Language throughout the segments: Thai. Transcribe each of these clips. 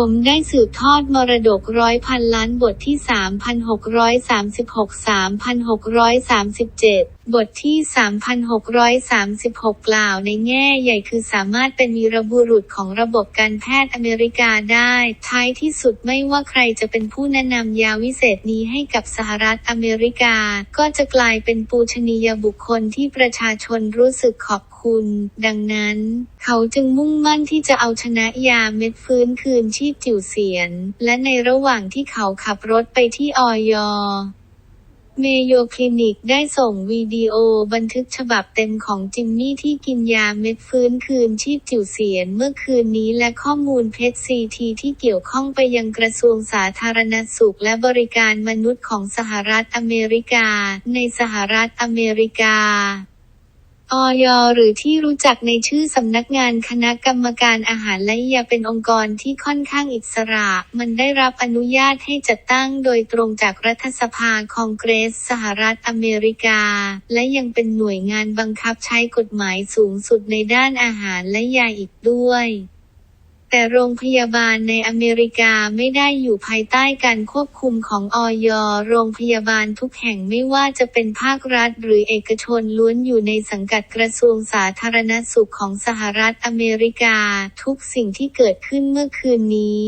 ผมได้สืบทอดมรดกร้อยพันล้านบทที่ 3,636-3,637 บทที่ 3,636 กล่าวในแง่ใหญ่คือสามารถเป็นวีรบุรุษของระบบการแพทย์อเมริกาได้ ท้ายที่สุดไม่ว่าใครจะเป็นผู้แนะนำยาวิเศษนี้ให้กับสหรัฐอเมริกา ก็จะกลายเป็นปูชนียบุคคลที่ประชาชนรู้สึกขอบคุณ ดังนั้น เขาจึงมุ่งมั่นที่จะเอาชนะยาเม็ดฟื้นคืนชีพจิ๋วเสียน และในระหว่างที่เขาขับรถไปที่ออย เมโยคลินิกได้ส่งวิดีโอบันทึกฉบับเต็มของจิมมี่ที่กินยาเม็ดฟื้นคืนชีพจิ๋วเสียนเมื่อคืนนี้และข้อมูลเพชรซีทีที่เกี่ยวข้องไปยังกระทรวงสาธารณสุขและบริการมนุษย์ของสหรัฐอเมริกา ในสหรัฐอเมริกา ออยหรือที่รู้จักในชื่อสำนักงานคณะกรรมการอาหารและยาเป็นองค์กรที่ค่อนข้างอิสระ มันได้รับอนุญาตให้จัดตั้งโดยตรงจากรัฐสภาคองเกรส สหรัฐอเมริกา และยังเป็นหน่วยงานบังคับใช้กฎหมายสูงสุดในด้านอาหารและยาอีกด้วย แต่โรงพยาบาลในอเมริกาไม่ได้อยู่ภายใต้การควบคุมของออยโรงพยาบาลทุกแห่งไม่ว่าจะเป็นภาครัฐหรือเอกชนล้วนอยู่ในสังกัดกระทรวงสาธารณสุขของสหรัฐอเมริกา ทุกสิ่งที่เกิดขึ้นเมื่อคืนนี้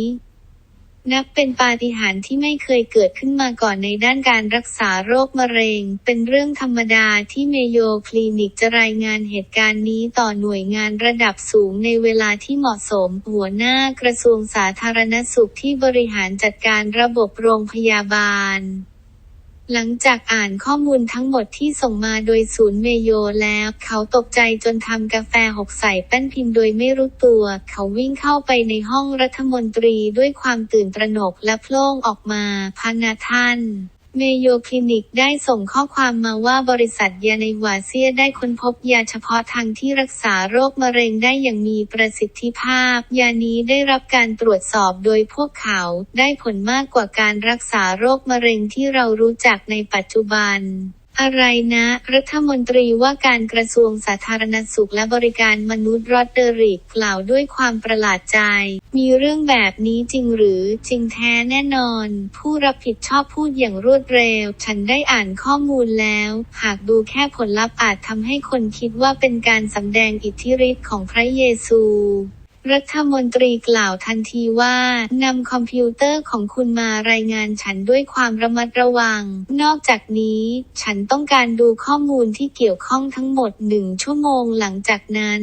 นับเป็นปาฏิหาริย์ที่ไม่เคยเกิดขึ้นมาก่อนในด้านการรักษาโรคมะเร็ง เป็นเรื่องธรรมดาที่เมโยคลินิกจะรายงานเหตุการณ์นี้ต่อหน่วยงานระดับสูงในเวลาที่เหมาะสม หัวหน้ากระทรวงสาธารณสุขที่บริหารจัดการระบบโรงพยาบาล หลังจากอ่านข้อมูลทั้งหมดที่ส่งมาโดยศูนย์เมโยแล้ว เขาตกใจจนทำกาแฟหกใส่แป้นพิมพ์โดยไม่รู้ตัว เขาวิ่งเข้าไปในห้องรัฐมนตรีด้วยความตื่นตระหนกและโพล่งออกมาพานาท่าน เมโยคลินิกได้ส่งข้อความมาว่าบริษัทยาในวาเซียได้ค้นพบยาเฉพาะทางที่รักษาโรคมะเร็งได้อย่างมีประสิทธิภาพ ยานี้ได้รับการตรวจสอบโดยพวกเขาได้ผลมากกว่าการรักษาโรคมะเร็งที่เรารู้จักในปัจจุบัน อะไรนะ รัฐมนตรีว่าการกระทรวงสาธารณสุขและบริการมนุษย์รอดเดอริกกล่าวด้วยความประหลาดใจ มีเรื่องแบบนี้จริงหรือจริงแท้แน่นอน ผู้รับผิดชอบพูดอย่างรวดเร็ว ฉันได้อ่านข้อมูลแล้ว หากดูแค่ผลลัพธ์อาจทำให้คนคิดว่าเป็นการสำแดงอิทธิฤทธิ์ของพระเยซู รัฐมนตรีกล่าวทันทีว่านำคอมพิวเตอร์ของคุณมารายงานฉันด้วยความระมัดระวัง นอกจากนี้ฉันต้องการดูข้อมูลที่เกี่ยวข้องทั้งหมดหนึ่งชั่วโมงหลังจากนั้น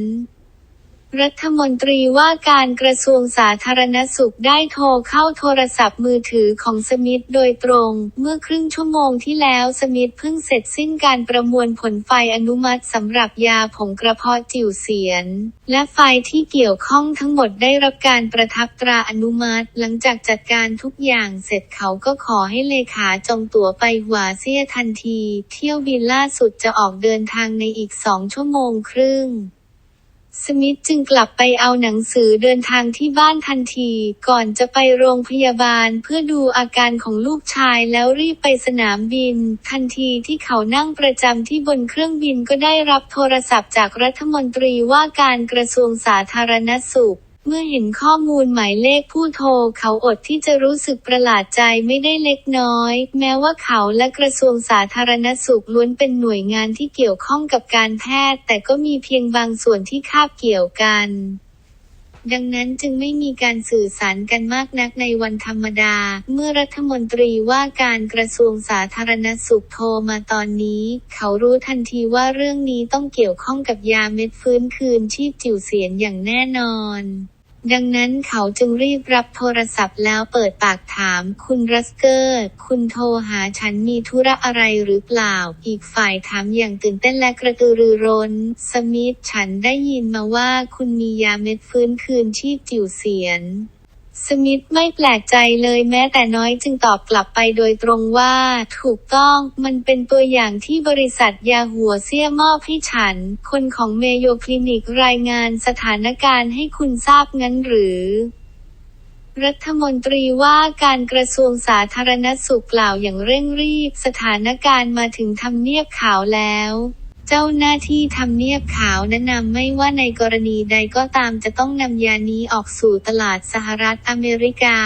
รัฐมนตรีว่าการกระทรวงสาธารณสุขได้โทรเข้าโทรศัพท์มือถือของสมิธโดยตรง เมื่อครึ่งชั่วโมงที่แล้วสมิธเพิ่งเสร็จสิ้นการประมวลผลไฟอนุมัติสำหรับยาผงกระเพาะจิ๋วเสียน และไฟที่เกี่ยวข้องทั้งหมดได้รับการประทับตราอนุมัติ หลังจากจัดการทุกอย่างเสร็จเขาก็ขอให้เลขาจองตั๋วไปหัวเซียทันที เที่ยวบินล่าสุดจะออกเดินทางในอีกสองชั่วโมงครึ่ง สมิธจึงกลับไปเอาหนังสือเดินทางที่บ้านทันที ก่อนจะไปโรงพยาบาลเพื่อดูอาการของลูกชายแล้วรีบไปสนามบิน ทันทีที่เขานั่งประจำที่บนเครื่องบินก็ได้รับโทรศัพท์จากรัฐมนตรีว่าการกระทรวงสาธารณสุข เมื่อเห็นข้อมูลหมายเลขผู้โทรเขาอดที่จะรู้สึกประหลาดใจไม่ได้เล็กน้อย แม้ว่าเขาและกระทรวงสาธารณสุขล้วนเป็นหน่วยงานที่เกี่ยวข้องกับการแพทย์ แต่ก็มีเพียงบางส่วนที่คาบเกี่ยวกันดังนั้นจึงไม่มีการสื่อสารกันมากนักในวันธรรมดา เมื่อรัฐมนตรีว่าการกระทรวงสาธารณสุขโทรมาตอนนี้ เขารู้ทันทีว่าเรื่องนี้ต้องเกี่ยวข้องกับยาเม็ดฟื้นคืนชีพจิ๋วเสียนอย่างแน่นอน ดังนั้นเขาจึงรีบรับโทรศัพท์แล้วเปิดปากถาม คุณรัสเกอร์ คุณโทรหาฉันมีธุระอะไรหรือเปล่า อีกฝ่ายถามอย่างตื่นเต้นและกระตือรือร้น สมิธฉันได้ยินมาว่าคุณมียาเม็ดฟื้นคืนชีพจิ๋วเสียน สมิธไม่แปลกใจเลยแม้แต่น้อยจึงตอบกลับไปโดยตรงว่า ถูกต้องมันเป็นตัวอย่างที่บริษัทยาหัวเสี้ยมอบให้ฉัน คนของเมโยคลินิกรายงานสถานการณ์ให้คุณทราบงั้นหรือรัฐมนตรีว่าการกระทรวงสาธารณสุขกล่าวอย่างเร่งรีบ สถานการณ์มาถึงทำเนียบขาวแล้ว เจ้าหน้าที่ทำเนียบขาวแนะนำไม่ว่าในกรณีใดก็ตามจะต้องนำยานี้ออกสู่ตลาดสหรัฐอเมริกา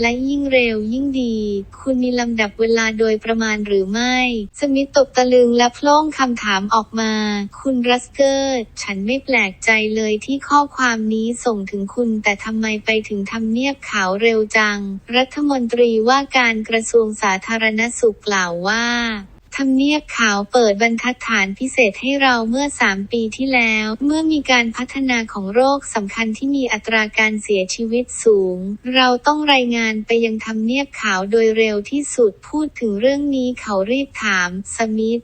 และยิ่งเร็วยิ่งดี คุณมีลำดับเวลาโดยประมาณหรือไม่ สมิธตกตะลึงและพล่งคำถามออกมา คุณรัสเกอร์ ฉันไม่แปลกใจเลยที่ข้อความนี้ส่งถึงคุณ แต่ทำไมไปถึงทำเนียบขาวเร็วจัง รัฐมนตรีว่าการกระทรวงสาธารณสุขกล่าวว่า ทำเนียบขาวเปิดบรรทัดฐานพิเศษให้เราเมื่อ 3 ปีที่แล้ว เมื่อมีการพัฒนาของโรคสำคัญที่มีอัตราการเสียชีวิตสูง เราต้องรายงานไปยังทำเนียบขาวโดยเร็วที่สุดพูดถึงเรื่องนี้เขารีบถาม สมิธ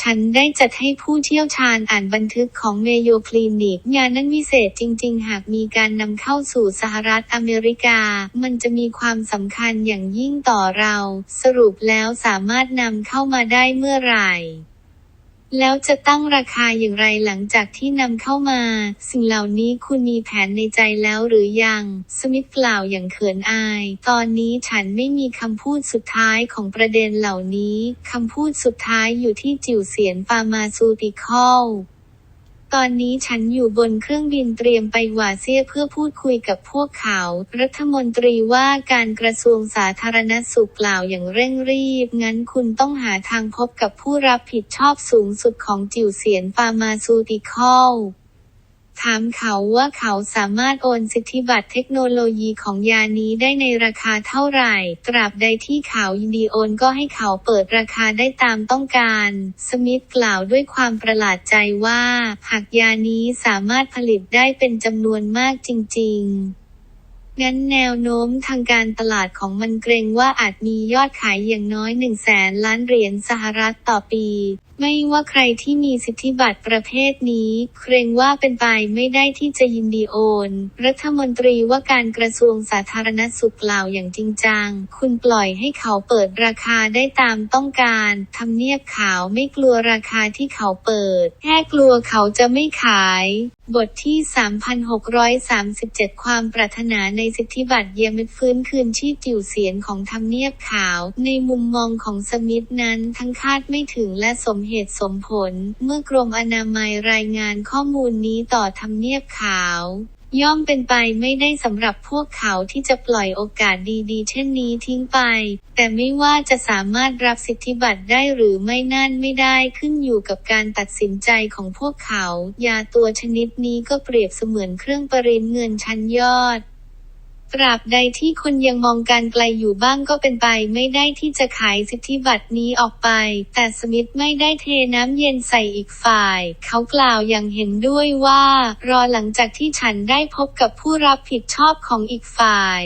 ฉันได้จัดให้ผู้เชี่ยวชาญอ่านบันทึกของเมโยคลินิก ยานั้นวิเศษจริง ๆ หากมีการนำเข้าสู่สหรัฐอเมริกา มันจะมีความสำคัญอย่างยิ่งต่อเรา สรุปแล้วสามารถนำเข้ามาได้เมื่อไหร่ แล้วจะตั้งราคาอย่างไรหลังจากที่นำเข้ามา สิ่งเหล่านี้คุณมีแผนในใจแล้วหรือยัง สมิธกล่าวอย่างเขินอาย ตอนนี้ฉันไม่มีคำพูดสุดท้ายของประเด็นเหล่านี้ คำพูดสุดท้ายอยู่ที่จิวเสียนฟาร์มาซูติคอล ตอนนี้ฉันอยู่บนเครื่องบินเตรียมไปวาเซียเพื่อพูดคุยกับพวกเขา รัฐมนตรีว่าการกระทรวงสาธารณสุขกล่าวอย่างเร่งรีบ งั้นคุณต้องหาทางพบกับผู้รับผิดชอบสูงสุดของจิวเสียนฟาร์มาซูติคอล ถามเขาว่าเขาสามารถโอนสิทธิบัตรเทคโนโลยีของยานี้ได้ในราคาเท่าไหร่ ตราบใดที่เขายินดีโอนก็ให้เขาเปิดราคาได้ตามต้องการ สมิธกล่าวด้วยความประหลาดใจว่า หากยานี้สามารถผลิตได้เป็นจำนวนมากจริง ๆ งั้นแนวโน้มทางการตลาดของมันเกรงว่าอาจมียอดขายอย่างน้อย1 0 0 0 0แสนล้านเหรียญสหรัฐต่อปี ไม่ว่าใครที่มีสิทธิบัตรประเภทนี้ เกรงว่าเป็นไปไม่ได้ที่จะยินดีโอน รัฐมนตรีว่าการกระทรวงสาธารณสุขกล่าวอย่างจริงจัง คุณปล่อยให้เขาเปิดราคาได้ตามต้องการทำเนียบขาวไม่กลัวราคาที่เขาเปิด แค่กลัวเขาจะไม่ขาย บทที่ 3,637 ความปรารถนาในสิทธิบัตรเยียมฟื้นคืนชีพจิวเสียนของทำเนียบขาว ในมุมมองของสมิธนั้นทั้งคาดไม่ถึงและสมเหตุสมผล เมื่อกรมอนามัยรายงานข้อมูลนี้ต่อทำเนียบขาว ย่อมเป็นไปไม่ได้สำหรับพวกเขาที่จะปล่อยโอกาสดีๆ เช่นนี้ทิ้งไป แต่ไม่ว่าจะสามารถรับสิทธิบัตรได้หรือไม่นั่นไม่ได้ขึ้นอยู่กับการตัดสินใจของพวกเขา ยาตัวชนิดนี้ก็เปรียบเสมือนเครื่องประรินเงินชั้นยอด ตราบใดที่คนยังมองการไกลอยู่บ้างก็เป็นไปไม่ได้ที่จะขายสิทธิบัตรนี้ออกไป แต่สมิธไม่ได้เทน้ำเย็นใส่อีกฝ่าย เขากล่าวอย่างเห็นด้วยว่า รอหลังจากที่ฉันได้พบกับผู้รับผิดชอบของอีกฝ่าย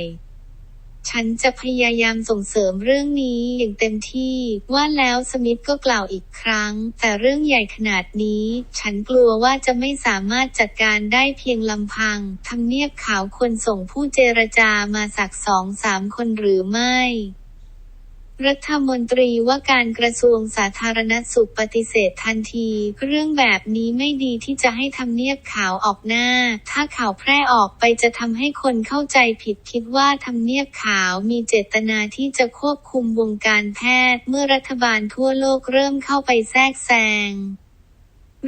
ฉันจะพยายามส่งเสริมเรื่องนี้อย่างเต็มที่ว่าแล้วสมิธก็กล่าวอีกครั้ง แต่เรื่องใหญ่ขนาดนี้ ฉันกลัวว่าจะไม่สามารถจัดการได้เพียงลำพังทำเนียบขาวควรส่งผู้เจรจามาสักสองสามคนหรือไม่ รัฐมนตรีว่าการกระทรวงสาธารณสุขปฏิเสธทันที เรื่องแบบนี้ไม่ดีที่จะให้ทำเนียบขาวออกหน้า ถ้าข่าวแพร่ออกไปจะทำให้คนเข้าใจผิดคิดว่าทำเนียบขาวมีเจตนาที่จะควบคุมวงการแพทย์ เมื่อรัฐบาลทั่วโลกเริ่มเข้าไปแทรกแซง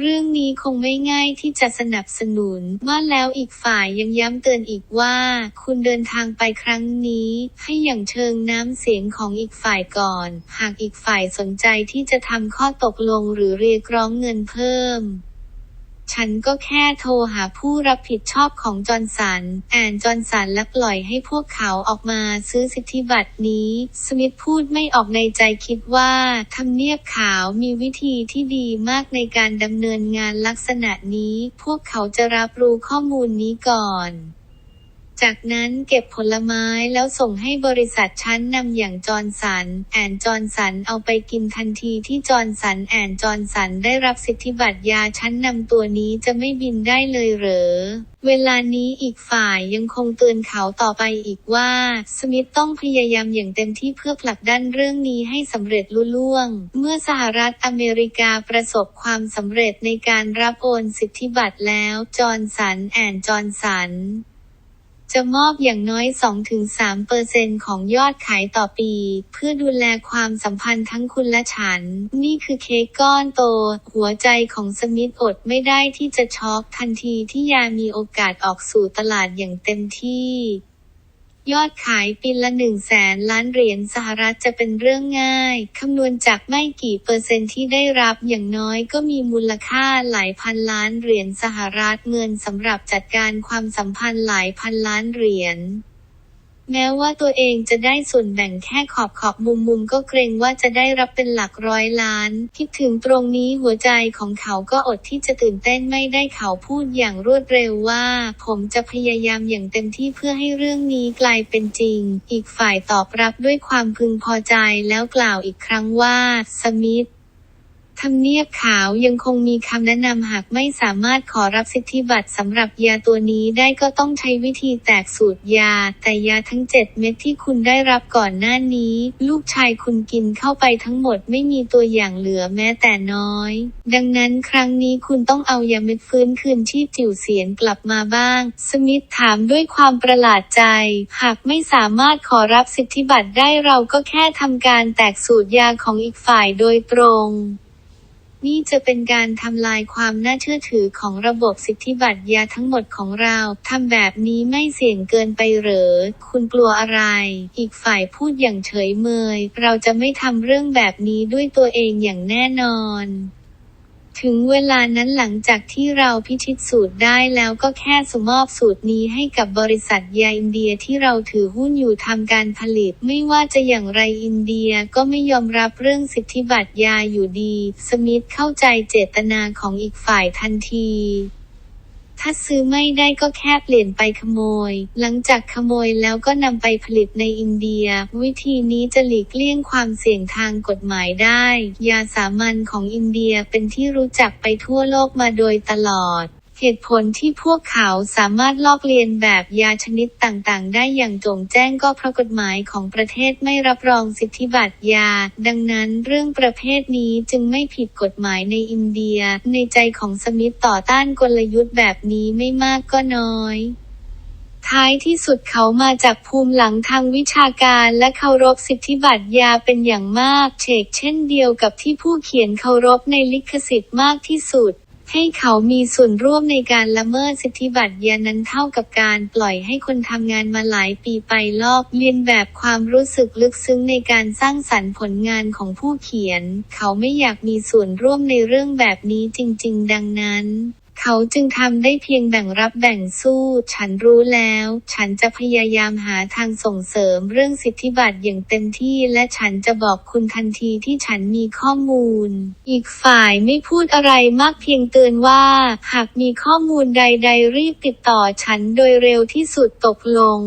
เรื่องนี้คงไม่ง่ายที่จะสนับสนุนว่าแล้วอีกฝ่ายยังย้ำเตือนอีกว่า คุณเดินทางไปครั้งนี้ ให้อย่างเชิงน้ำเสียงของอีกฝ่ายก่อน หากอีกฝ่ายสนใจที่จะทำข้อตกลงหรือเรียกร้องเงินเพิ่ม ฉันก็แค่โทรหาผู้รับผิดชอบของจอร์นสันแอนจอร์นสันและปล่อยให้พวกเขาออกมาซื้อสิทธิบัตรนี้ สมิธพูดไม่ออกในใจคิดว่าทำเนียบขาวมีวิธีที่ดีมากในการดำเนินงานลักษณะนี้ พวกเขาจะรับรู้ข้อมูลนี้ก่อน จากนั้นเก็บผลไม้แล้วส่งให้บริษัทชั้นนำอย่างจอร์นสัน แอนจอร์นสันเอาไปกินทันทีที่จอร์นสันแอนจอร์นสันได้รับสิทธิบัตรยาชั้นนำตัวนี้จะไม่บินได้เลยเหรอ เวลานี้อีกฝ่ายยังคงเตือนเขาต่อไปอีกว่า สมิธต้องพยายามอย่างเต็มที่เพื่อผลักดันเรื่องนี้ให้สำเร็จลุล่วง เมื่อสหรัฐอเมริกาประสบความสำเร็จในการรับโอนสิทธิบัตรแล้วจอร์นสันแอนจอร์นสัน จะมอบอย่างน้อย 2-3%ของยอดขายต่อปี เพื่อดูแลความสัมพันธ์ทั้งคุณและฉัน นี่คือเค้กก้อนโต หัวใจของสมิธอดไม่ได้ที่จะช็อกทันทีที่ยามีโอกาสออกสู่ตลาดอย่างเต็มที่ ยอดขายปีละหนึ่งแสนล้านเหรียญสหรัฐจะเป็นเรื่องง่าย คำนวณจากไม่กี่เปอร์เซ็นต์ที่ได้รับอย่างน้อยก็มีมูลค่าหลายพันล้านเหรียญสหรัฐเงินสำหรับจัดการความสัมพันธ์หลายพันล้านเหรียญ แม้ว่าตัวเองจะได้ส่วนแบ่งแค่ขอบขอบมุมมุมก็เกรงว่าจะได้รับเป็นหลักร้อยล้าน คิดถึงตรงนี้หัวใจของเขาก็อดที่จะตื่นเต้นไม่ได้เขาพูดอย่างรวดเร็วว่า ผมจะพยายามอย่างเต็มที่เพื่อให้เรื่องนี้กลายเป็นจริง อีกฝ่ายตอบรับด้วยความพึงพอใจแล้วกล่าวอีกครั้งว่า สมิธ ทำเนียบขาวยังคงมีคำแนะนำหากไม่สามารถขอรับสิทธิบัตรสำหรับยาตัวนี้ได้ก็ต้องใช้วิธีแตกสูตรยา แต่ยาทั้ง 7 เม็ดที่คุณได้รับก่อนหน้านี้ ลูกชายคุณกินเข้าไปทั้งหมดไม่มีตัวอย่างเหลือแม้แต่น้อย ดังนั้นครั้งนี้คุณต้องเอายาเม็ดฟื้นคืนชีพจิ๋วเสียนกลับมาบ้าง สมิธถามด้วยความประหลาดใจ หากไม่สามารถขอรับสิทธิบัตรได้เราก็แค่ทำการแตกสูตรยาของอีกฝ่ายโดยตรง นี่จะเป็นการทำลายความน่าเชื่อถือของระบบสิทธิบัตรยาทั้งหมดของเราทำแบบนี้ไม่เสี่ยงเกินไปหรอคุณกลัวอะไร อีกฝ่ายพูดอย่างเฉยเมย เราจะไม่ทำเรื่องแบบนี้ด้วยตัวเองอย่างแน่นอน ถึงเวลานั้นหลังจากที่เราพิชิตสูตรได้แล้วก็แค่สมอบสูตรนี้ให้กับบริษัทยาอินเดียที่เราถือหุ้นอยู่ทำการผลิต ไม่ว่าจะอย่างไรอินเดียก็ไม่ยอมรับเรื่องสิทธิบัตรยาอยู่ดี สมิธเข้าใจเจตนาของอีกฝ่ายทันที ถ้าซื้อไม่ได้ก็แค่เปลี่ยนไปขโมย หลังจากขโมยแล้วก็นำไปผลิตในอินเดีย วิธีนี้จะหลีกเลี่ยงความเสี่ยงทางกฎหมายได้ ยาสามัญของอินเดียเป็นที่รู้จักไปทั่วโลกมาโดยตลอด เหตุผลที่พวกเขาสามารถลอกเลียนแบบยาชนิดต่างๆ ได้อย่างโจ่งแจ้งก็เพราะกฎหมายของประเทศไม่รับรองสิทธิบัตรยา ดังนั้นเรื่องประเภทนี้จึงไม่ผิดกฎหมายในอินเดีย ในใจของสมิธต่อต้านกลยุทธ์แบบนี้ไม่มากก็น้อยท้ายที่สุดเขามาจากภูมิหลังทางวิชาการและเคารพสิทธิบัตรยาเป็นอย่างมาก เชกเช่นเดียวกับที่ผู้เขียนเคารพในลิขสิทธิ์มากที่สุด ให้เขามีส่วนร่วมในการละเมิดสิทธิบัตรยานั้นเท่ากับการปล่อยให้คนทำงานมาหลายปีไปลอกเลียนแบบความรู้สึกลึกซึ้งในการสร้างสรรค์ผลงานของผู้เขียน เขาไม่อยากมีส่วนร่วมในเรื่องแบบนี้จริง ๆ ดังนั้น เขาจึงทำได้เพียงแบ่งรับแบ่งสู้ ฉันรู้แล้ว ฉันจะพยายามหาทางส่งเสริมเรื่องสิทธิบัตรอย่างเต็มที่และฉันจะบอกคุณทันทีที่ฉันมีข้อมูล อีกฝ่ายไม่พูดอะไรมากเพียงเตือนว่า หากมีข้อมูลใด ๆ รีบติดต่อฉันโดยเร็วที่สุดตกลง